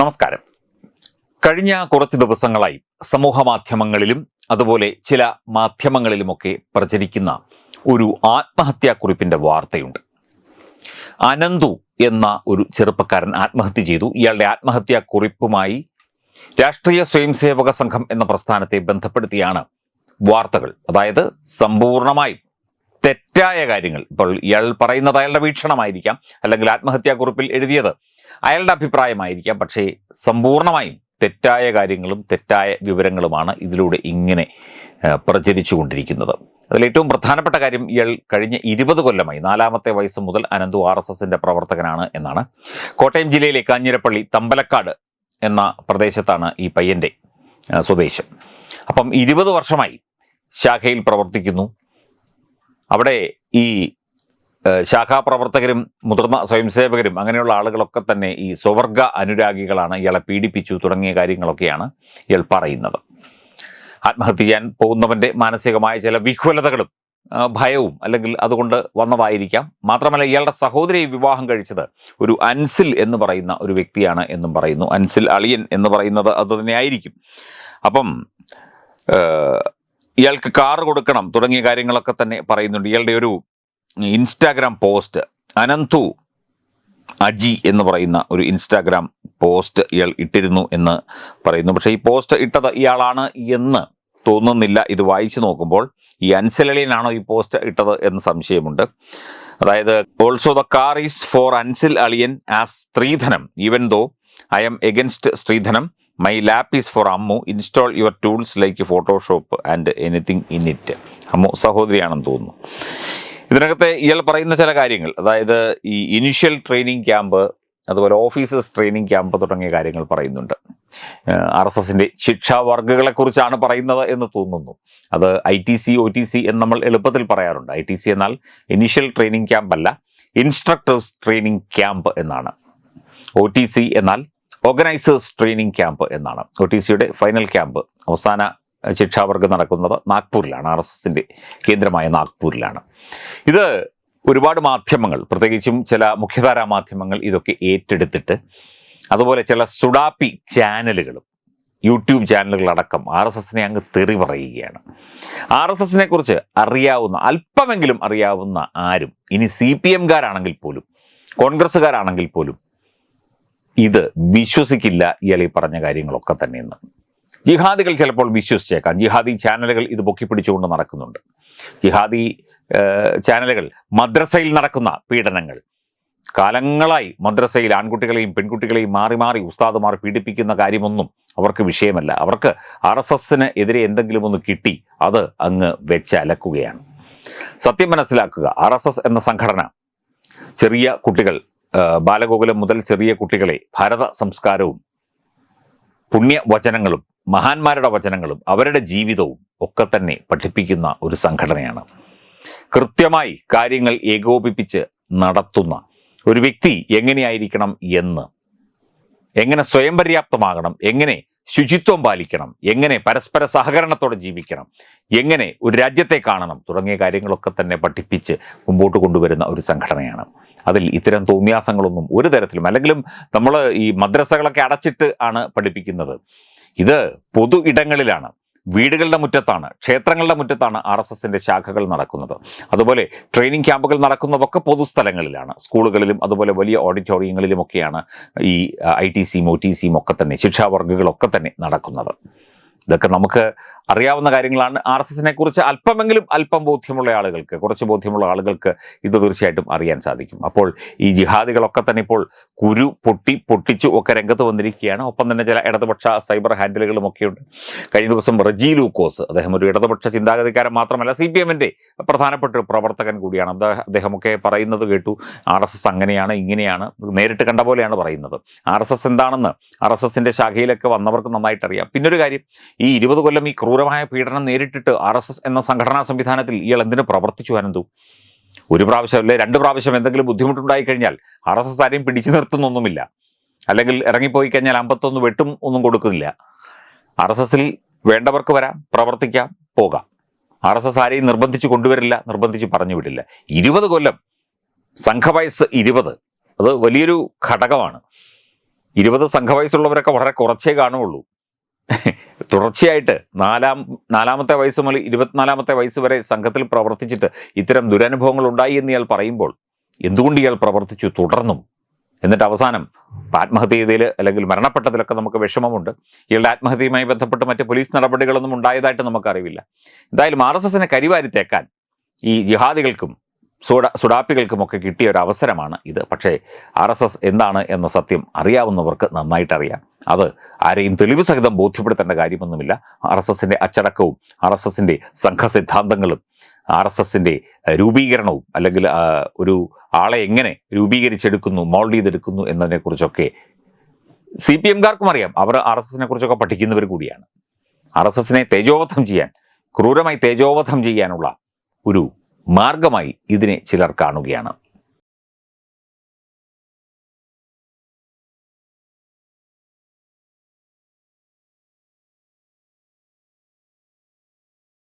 നമസ്കാരം. കഴിഞ്ഞ കുറച്ച് ദിവസങ്ങളായി സമൂഹ മാധ്യമങ്ങളിലും അതുപോലെ ചില മാധ്യമങ്ങളിലുമൊക്കെ പ്രചരിക്കുന്ന ഒരു ആത്മഹത്യാക്കുറിപ്പിന്റെ വാർത്തയുണ്ട്. അനന്തു എന്ന ഒരു ചെറുപ്പക്കാരൻ ആത്മഹത്യ ചെയ്തു. ഇയാളുടെ ആത്മഹത്യാക്കുറിപ്പുമായി രാഷ്ട്രീയ സ്വയംസേവക സംഘം എന്ന പ്രസ്ഥാനത്തെ ബന്ധപ്പെടുത്തിയാണ് വാർത്തകൾ. അതായത് സമ്പൂർണമായും തെറ്റായ കാര്യങ്ങൾ. ഇപ്പോൾ ഇയാൾ പറയുന്നത് അയാളുടെ വീക്ഷണമായിരിക്കാം. അല്ലെങ്കിൽ ആത്മഹത്യാക്കുറിപ്പിൽ എഴുതിയത് അയാളുടെ അഭിപ്രായമായിരിക്കാം. പക്ഷേ സമ്പൂർണമായും തെറ്റായ കാര്യങ്ങളും തെറ്റായ വിവരങ്ങളുമാണ് ഇതിലൂടെ ഇങ്ങനെ പ്രചരിച്ചു കൊണ്ടിരിക്കുന്നത് അതിലേറ്റവും പ്രധാനപ്പെട്ട കാര്യം ഇയാൾ കഴിഞ്ഞ ഇരുപത് കൊല്ലമായി നാലാമത്തെ വയസ്സ് മുതൽ അനന്തു ആർ എസ് എസിന്റെ പ്രവർത്തകനാണ് എന്നാണ്. കോട്ടയം ജില്ലയിലെ കാഞ്ഞിരപ്പള്ളി തമ്പലക്കാട് എന്ന പ്രദേശത്താണ് ഈ പയ്യന്റെ സ്വദേശം. അപ്പം ഇരുപത് വർഷമായി ശാഖയിൽ പ്രവർത്തിക്കുന്നു. അവിടെ ഈ ശാഖാപ്രവർത്തകരും മുതിർന്ന സ്വയംസേവകരും അങ്ങനെയുള്ള ആളുകളൊക്കെ തന്നെ ഈ സ്വവർഗ അനുരാഗികളാണ്. ഇയാളെ പീഡിപ്പിച്ചു തുടങ്ങിയ കാര്യങ്ങളൊക്കെയാണ് ഇയാൾ പറയുന്നത്. ആത്മഹത്യ ചെയ്യാൻ പോകുന്നവന്റെ മാനസികമായ ചില വിഹ്വലതകളും ഭയവും അല്ലെങ്കിൽ അതുകൊണ്ട് വന്നതായിരിക്കാം. മാത്രമല്ല ഇയാളുടെ സഹോദരി വിവാഹം കഴിച്ചത് ഒരു അൻസിൽ എന്ന് പറയുന്ന ഒരു വ്യക്തിയാണ് എന്നും പറയുന്നു. അൻസിൽ അളിയൻ എന്ന് പറയുന്നത് അത് തന്നെയായിരിക്കും അപ്പം ഇയാൾക്ക് കാർ കൊടുക്കണം തുടങ്ങിയ കാര്യങ്ങളൊക്കെ തന്നെ പറയുന്നുണ്ട്. ഇയാളുടെ ഒരു ഇൻസ്റ്റാഗ്രാം പോസ്റ്റ് അനന്തു അജി എന്ന് പറയുന്ന ഒരു ഇൻസ്റ്റാഗ്രാം പോസ്റ്റ് ഇയാൾ ഇട്ടിരുന്നു എന്ന് പറയുന്നു. പക്ഷേ ഈ പോസ്റ്റ് ഇട്ടത് ഇയാളാണ് എന്ന് തോന്നുന്നില്ല. ഇത് വായിച്ചു നോക്കുമ്പോൾ ഈ അൻസിലളിയനാണോ ഈ പോസ്റ്റ് ഇട്ടത് എന്ന് സംശയമുണ്ട്. അതായത് also the car is for Ansil അളിയൻ ആസ് സ്ത്രീധനം. Even though I am against സ്ത്രീധനം my lap is for Ammu. Install your tools like Photoshop and anything in it Ammu സഹോദരിയാണെന്ന് തോന്നുന്നു. ഇതിനകത്തെ ഇയാൾ പറയുന്ന ചില കാര്യങ്ങൾ അതായത് ഈ ഇനിഷ്യൽ ട്രെയിനിങ് ക്യാമ്പ് അതുപോലെ ഓഫീസേഴ്സ് ട്രെയിനിങ് ക്യാമ്പ് തുടങ്ങിയ കാര്യങ്ങൾ പറയുന്നുണ്ട്. ആർ എസ് എസിന്റെ ശിക്ഷാവർഗങ്ങളെ കുറിച്ചാണ് പറയുന്നത് എന്ന് തോന്നുന്നു. അത് I T C O T C എന്ന് നമ്മൾ എളുപ്പത്തിൽ പറയാറുണ്ട്. ഐ ടി സി എന്നാൽ ഇനിഷ്യൽ ട്രെയിനിങ് ക്യാമ്പ് അല്ല ഇൻസ്ട്രക്ടേഴ്സ് ട്രെയിനിങ് ക്യാമ്പ് എന്നാണ്. ഒ ടി സി എന്നാൽ ഓർഗനൈസേഴ്സ് ട്രെയിനിങ് ക്യാമ്പ് എന്നാണ്. ഒ ടി സിയുടെ ഫൈനൽ ക്യാമ്പ് അവസാന ശിക്ഷാവർഗം നടക്കുന്നത് നാഗ്പൂരിലാണ് ആർ എസ് എസിന്റെ കേന്ദ്രമായ നാഗ്പൂരിലാണ്. ഇത് ഒരുപാട് മാധ്യമങ്ങൾ പ്രത്യേകിച്ചും ചില മുഖ്യധാരാ മാധ്യമങ്ങൾ ഇതൊക്കെ ഏറ്റെടുത്തിട്ട് അതുപോലെ ചില സുഡാപ്പി ചാനലുകളും യൂട്യൂബ് ചാനലുകളടക്കം ആർ എസ് എസിനെ അങ്ങ് തെറി പറയുകയാണ്. ആർ എസ് എസിനെ കുറിച്ച് അറിയാവുന്ന അല്പമെങ്കിലും അറിയാവുന്ന ആരും ഇനി സി പി എംകാരാണെങ്കിൽ പോലും കോൺഗ്രസ്സുകാരാണെങ്കിൽ പോലും ഇത് വിശ്വസിക്കില്ല ഇയാൾ ഈ പറഞ്ഞ കാര്യങ്ങളൊക്കെ തന്നെയെന്ന്. ജിഹാദികൾ ചിലപ്പോൾ വിശ്വസിച്ചേക്കാം. ജിഹാദി ചാനലുകൾ ഇത് പൊക്കിപ്പിടിച്ചുകൊണ്ട് നടക്കുന്നുണ്ട്. ജിഹാദി ചാനലുകൾ മദ്രസയിൽ നടക്കുന്ന പീഡനങ്ങൾ. കാലങ്ങളായി മദ്രസയിൽ ആൺകുട്ടികളെയും പെൺകുട്ടികളെയും മാറി മാറി ഉസ്താദുമാർ പീഡിപ്പിക്കുന്ന കാര്യമൊന്നും അവർക്ക് വിഷയമല്ല. അവർക്ക് ആർ എസ് എസിന് എതിരെ എന്തെങ്കിലും ഒന്ന് കിട്ടി അത് അങ്ങ് വെച്ച് അലക്കുകയാണ്. സത്യം മനസ്സിലാക്കുക ആർ എസ് എസ് എന്ന സംഘടന ചെറിയ കുട്ടികൾ ബാലഗോകുലം മുതൽ ചെറിയ കുട്ടികളെ ഭാരത സംസ്കാരവും പുണ്യ വചനങ്ങളും മഹാന്മാരുടെ വചനങ്ങളും അവരുടെ ജീവിതവും ഒക്കെ തന്നെ പഠിപ്പിക്കുന്ന ഒരു സംഘടനയാണ്. കൃത്യമായി കാര്യങ്ങൾ ഏകോപിപ്പിച്ച് നടത്തുന്ന ഒരു വ്യക്തി എങ്ങനെയായിരിക്കണം എന്ന് എങ്ങനെ സ്വയം പര്യാപ്തമാകണം എങ്ങനെ ശുചിത്വം പാലിക്കണം എങ്ങനെ പരസ്പര സഹകരണത്തോടെ ജീവിക്കണം എങ്ങനെ ഒരു രാജ്യത്തെ കാണണം തുടങ്ങിയ കാര്യങ്ങളൊക്കെ തന്നെ പഠിപ്പിച്ച് മുമ്പോട്ട് കൊണ്ടുവരുന്ന ഒരു സംഘടനയാണ്. അതിൽ ഇത്തരം തോന്നിയാസങ്ങളൊന്നും ഒരു തരത്തിലും അല്ലെങ്കിലും നമ്മൾ ഈ മദ്രസകളൊക്കെ അടച്ചിട്ട് ആണ് പഠിപ്പിക്കുന്നത്. ഇത് പൊതു ഇടങ്ങളിലാണ്. വീടുകളുടെ മുറ്റത്താണ് ക്ഷേത്രങ്ങളുടെ മുറ്റത്താണ് ആർ എസ് എസിന്റെ ശാഖകൾ നടക്കുന്നത്. അതുപോലെ ട്രെയിനിങ് ക്യാമ്പുകൾ നടക്കുന്നതൊക്കെ പൊതുസ്ഥലങ്ങളിലാണ് സ്കൂളുകളിലും അതുപോലെ വലിയ ഓഡിറ്റോറിയങ്ങളിലുമൊക്കെയാണ് ഈ ഐ ടി സിയും ഒ ടി സിയും ഒക്കെ തന്നെ ശിക്ഷാവർഗങ്ങളൊക്കെ തന്നെ നടക്കുന്നത്. ഇതൊക്കെ നമുക്ക് അറിയാവുന്ന കാര്യങ്ങളാണ്. ആർ എസ് എസിനെ കുറിച്ച് അല്പമെങ്കിലും അല്പം ബോധ്യമുള്ള ആളുകൾക്ക് കുറച്ച് ബോധ്യമുള്ള ആളുകൾക്ക് ഇത് തീർച്ചയായിട്ടും അറിയാൻ സാധിക്കും. അപ്പോൾ ഈ ജിഹാദികളൊക്കെ തന്നെ ഇപ്പോൾ കുരു പൊട്ടി പൊട്ടിച്ചു ഒക്കെ രംഗത്ത് വന്നിരിക്കുകയാണ്. ഒപ്പം തന്നെ ചില ഇടതുപക്ഷ സൈബർ ഹാൻഡിലുകളും ഒക്കെയുണ്ട് കഴിഞ്ഞ ദിവസം റജി ലൂക്കോസ് അദ്ദേഹം ഒരു ഇടതുപക്ഷ ചിന്താഗതിക്കാരൻ മാത്രമല്ല സി പി എമ്മിന്റെ പ്രധാനപ്പെട്ട ഒരു പ്രവർത്തകൻ കൂടിയാണ്. അദ്ദേഹം അദ്ദേഹമൊക്കെ പറയുന്നത് കേട്ടു ആർ എസ് എസ് അങ്ങനെയാണ് ഇങ്ങനെയാണ് നേരിട്ട് കണ്ട പോലെയാണ് പറയുന്നത്. ആർ എസ് എസ് എന്താണെന്ന് ആർ എസ് എസിന്റെ ശാഖയിലൊക്കെ വന്നവർക്ക് നന്നായിട്ട് അറിയാം പിന്നൊരു കാര്യം ഈ ഇരുപത് കൊല്ലം ഈ ക്രൂരമായ പീഡനം നേരിട്ടിട്ട് ആർ എസ് എസ് എന്ന സംഘടനാ സംവിധാനത്തിൽ ഇയാൾ എന്തിനു പ്രവർത്തിച്ചു അനന്തു? ഒരു പ്രാവശ്യം അല്ലെ രണ്ട് പ്രാവശ്യം എന്തെങ്കിലും ബുദ്ധിമുട്ടുണ്ടായി കഴിഞ്ഞാൽ ആർ എസ് എസ് ആരെയും പിടിച്ചു നിർത്തുന്നൊന്നുമില്ല. അല്ലെങ്കിൽ ഇറങ്ങിപ്പോയി കഴിഞ്ഞാൽ അമ്പത്തൊന്ന് വെട്ടും ഒന്നും കൊടുക്കുന്നില്ല. ആർ എസ് എസിൽ വേണ്ടവർക്ക് വരാം പ്രവർത്തിക്കാം പോകാം. ആർ എസ് എസ് ആരെയും നിർബന്ധിച്ച് കൊണ്ടുവരില്ല നിർബന്ധിച്ച് പറഞ്ഞു വിടില്ല. ഇരുപത് കൊല്ലം സംഘവയസ് ഇരുപത്. അത് വലിയൊരു ഘടകമാണ്. ഇരുപത് സംഘവയസ്സുള്ളവരൊക്കെ വളരെ കുറച്ചേ കാണുകയുള്ളൂ. തുടർച്ചയായിട്ട് നാലാം നാലാമത്തെ വയസ്സ് മുതൽ ഇരുപത്തിനാലാമത്തെ വയസ്സ് വരെ സംഘത്തിൽ പ്രവർത്തിച്ചിട്ട് ഇത്തരം ദുരനുഭവങ്ങൾ ഉണ്ടായി എന്ന് ഇയാൾ പറയുമ്പോൾ എന്തുകൊണ്ട് ഇയാൾ പ്രവർത്തിച്ചു? തുടർന്നും. എന്നിട്ട് അവസാനം ആത്മഹത്യ ചെയ്തതിൽ അല്ലെങ്കിൽ മരണപ്പെട്ടതിലൊക്കെ നമുക്ക് വിഷമമുണ്ട്. ഇയാളുടെ ആത്മഹത്യയുമായി ബന്ധപ്പെട്ട് മറ്റ് പോലീസ് നടപടികളൊന്നും ഉണ്ടായതായിട്ട് നമുക്കറിവില്ല. എന്തായാലും ആർ എസ് എസിനെ കരിവാരി തേക്കാൻ ഈ ജിഹാദികൾക്കും സുഡ സുഡാപ്പികൾക്കുമൊക്കെ കിട്ടിയ ഒരു അവസരമാണ് ഇത്. പക്ഷേ ആർ എസ് എസ് എന്താണ് എന്ന സത്യം അറിയാവുന്നവർക്ക് നന്നായിട്ടറിയാം. അത് ആരെയും തെളിവ് സഹിതം ബോധ്യപ്പെടുത്തേണ്ട കാര്യമൊന്നുമില്ല. ആർ എസ് എസിന്റെ അച്ചടക്കവും ആർ എസ് എസിന്റെ സംഘസിദ്ധാന്തങ്ങളും ആർ എസ് എസിന്റെ രൂപീകരണവും അല്ലെങ്കിൽ ഒരു ആളെ എങ്ങനെ രൂപീകരിച്ചെടുക്കുന്നു മോൾഡ് ചെയ്തെടുക്കുന്നു എന്നതിനെക്കുറിച്ചൊക്കെ സി പി എംകാർക്കും അറിയാം. അവർ ആർ എസ് എസിനെ കുറിച്ചൊക്കെ പഠിക്കുന്നവർ കൂടിയാണ്. ആർ എസ് എസിനെ തേജോവധം ചെയ്യാൻ ക്രൂരമായി തേജോവധം ചെയ്യാനുള്ള ഒരു മാർഗമായി ഇതിനെ ചിലർ കാണുകയാണ്.